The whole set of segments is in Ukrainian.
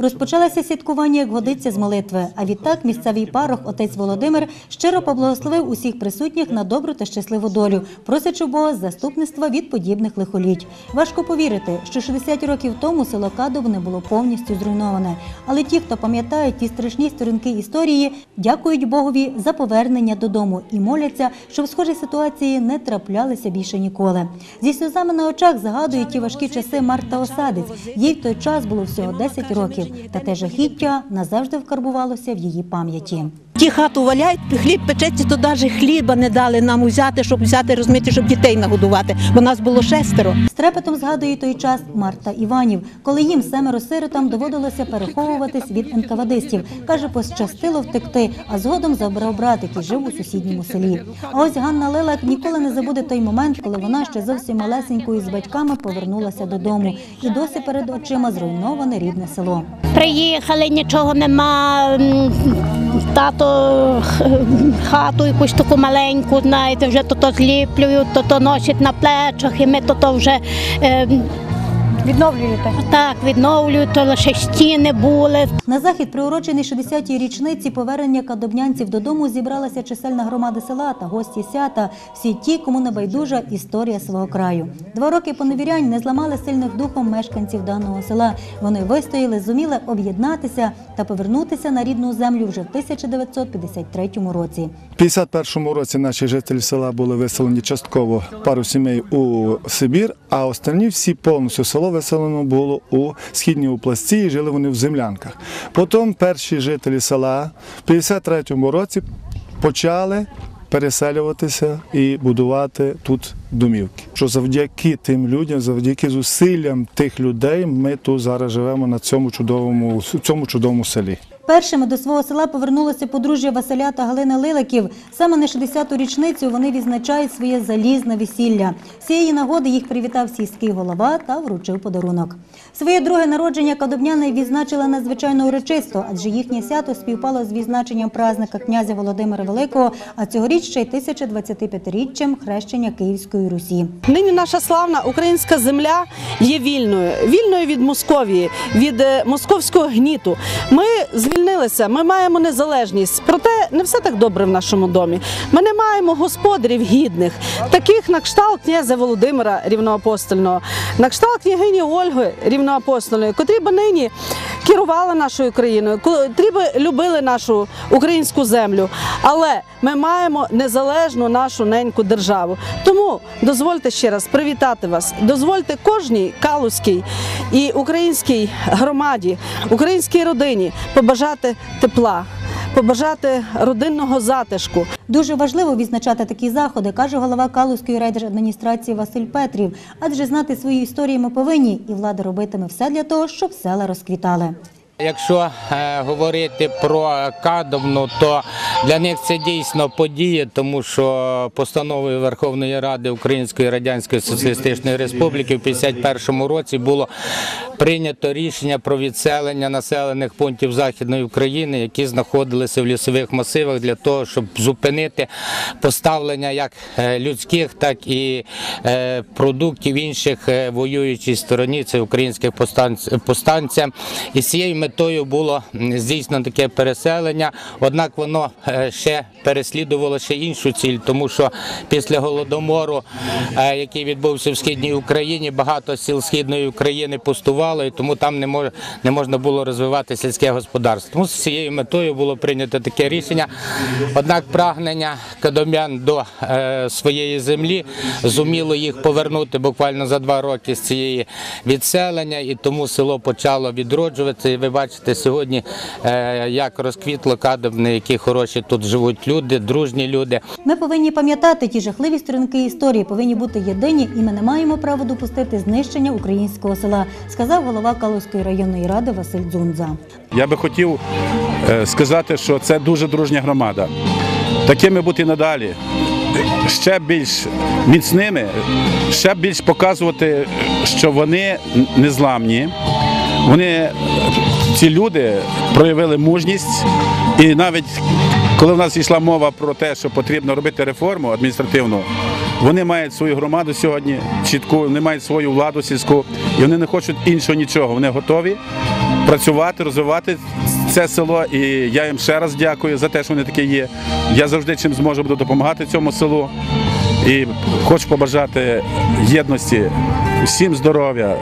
Розпочалося святкування, як годиться з молитви. А відтак місцевий парох, отець Володимир, щиро поблагословив усіх присутніх на добру та щасливу долю, просячи Бога заступництва від подібних лихоліть. Важко повірити, що 60 років тому село Кадов не було повністю зруйноване. Але ті, хто пам'ятають ті страшні сторінки історії, дякують Богові за повернення додому і моляться, щоб схожі ситуації не траплялися більше ніколи. Зі сльозами на очах згадують ті важкі часи Марта Осадець. Їй в той час було всього 10 років, та те жахіття назавжди вкарбувалося в її пам'яті. Ті хату валяють, хліб печеться, то навіть хліба не дали нам взяти, щоб взяти, розуміти, щоб дітей нагодувати, бо нас було шестеро. З трепетом згадує той час Марта Іванів, коли їм семеро сиротам доводилося переховуватись від енкавадистів. Каже, пощастило втекти, а згодом забрав брат, який жив у сусідньому селі. А ось Ганна Лелак ніколи не забуде той момент, коли вона ще зовсім малесенькою з батьками повернулася додому, і досі перед очима зруйноване рідне село. Приїхали, нічого нема. Тато хату якусь таку маленьку, знаєте, вже то то зліплюють, то то носять на плечах, і ми то то вже е, Відновлюєте? так відновлюють, то лише стіни були. На захід, приурочений 60-й річниці повернення кадобнянців додому, зібралася чисельна громада села та гості свята. Всі ті, кому не байдужа історія свого краю. Два роки поневірянь не зламали сильних духом мешканців даного села. Вони вистояли, зуміли об'єднатися та повернутися на рідну землю вже в 1953 році. У 51-му році наші жителі села були виселені частково пару сімей у Сибір, а останні всі повністю село виселено було у східній області і жили вони в землянках. Потім перші жителі села в 53-му році почали переселюватися і будувати тут домівки. Що завдяки тим людям, завдяки зусиллям тих людей, ми тут зараз живемо на цьому чудовому, цьому чудовому селі. Першими до свого села повернулося подружжя Василя та Галини Лиликів. Саме на 60-ту річницю вони відзначають своє залізне весілля. З цієї нагоди їх привітав сільський голова та вручив подарунок. Своє друге народження кадобняни відзначили надзвичайно урочисто, адже їхнє свято співпало з відзначенням празника князя Володимира Великого, а цьогоріч ще й 1025-річчям хрещення Київської Русі. Нині наша славна українська земля є вільною, вільною від Московії, від е, московського гніту. Ми звільнилися, ми маємо незалежність. Проте не все так добре в нашому домі. Ми не маємо господарів гідних, таких на кшталт князя Володимира Рівноапостольного, на кшталт княгині Ольги Рівноапостольної, котрі б нині керували нашою країною, котрі любили нашу українську землю. Але ми маємо незалежну нашу неньку державу. Тому дозвольте ще раз привітати вас. Дозвольте кожній калузькій і українській громаді, українській родині побажати тепла, побажати родинного затишку. Дуже важливо відзначати такі заходи, каже голова Калузької райдержадміністрації Василь Петрів. Адже знати свою історію ми повинні, і влада робитиме все для того, щоб села розквітали. Якщо е, говорити про Кадовну, то для них це дійсно подія, тому що постановою Верховної Ради Української Радянської Соціалістичної Республіки в 51 році було прийнято рішення про відселення населених пунктів Західної України, які знаходилися в лісових масивах, для того, щоб зупинити поставлення як е, людських, так і е, продуктів інших е, воюючій стороні, це українських повстанцям. І з цією метою було здійснено таке переселення. Однак воно ще переслідувало ще іншу ціль, тому що після голодомору, який відбувся в східній Україні, багато сіл східної України пустувало, і тому там не мож, не можна було розвивати сільське господарство. Тому з цією метою було прийнято таке рішення. Однак прагнення кадом'ян до е, своєї землі зуміло їх повернути буквально за два роки з цієї відселення, і тому село почало відроджуватися. І ви бачите сьогодні, е, як розквітло кадобне, які хороші тут живуть люди, дружні люди. Ми повинні пам'ятати ті жахливі сторінки історії, повинні бути єдині, і ми не маємо права допустити знищення українського села, сказав голова Калузької районної ради Василь Дзунза. Я би хотів е, сказати, що це дуже дружня громада. Такими бути надалі. Ще більш міцними, ще більш показувати, що вони незламні. Вони, ці люди, проявили мужність і навіть коли в нас йшла мова про те, що потрібно робити реформу адміністративну, вони мають свою громаду сьогодні чітку, вони мають свою владу сільську, і вони не хочуть іншого нічого. Вони готові працювати, розвивати це село. І я їм ще раз дякую за те, що вони такі є. Я завжди чим зможу буду допомагати цьому селу. І хочу побажати єдності, всім здоров'я,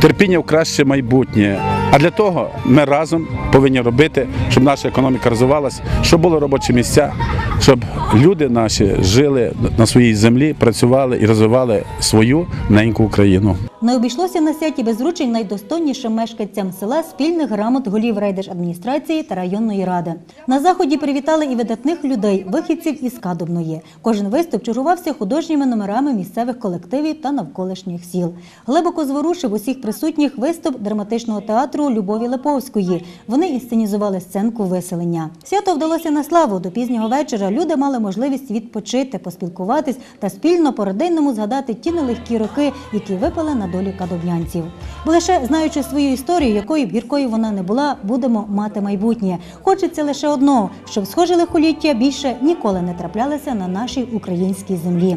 терпіння в краще майбутнє. А для того ми разом повинні робити, щоб наша економіка розвивалася, щоб були робочі місця, щоб люди наші жили на своїй землі, працювали і розвивали свою неньку Україну. Не обійшлося на святі без вручень найдостойнішим мешканцям села спільних грамот голів райдержадміністрації та районної ради. На заході привітали і видатних людей, вихідців із Кадобної. Кожен виступ чергувався художніми номерами місцевих колективів та навколишніх сіл. Глибоко зворушив усіх присутніх виступ драматичного театру Любові Леповської. Вони інсценізували сценку виселення. Свято вдалося на славу. До пізнього вечора люди мали можливість відпочити, поспілкуватись та спільно по родинному згадати ті нелегкі роки, які випали на долю кадов'янців. Бо лише знаючи свою історію, якою б гіркою вона не була, будемо мати майбутнє. Хочеться лише одного, щоб схожі лихоліття більше ніколи не траплялися на нашій українській землі.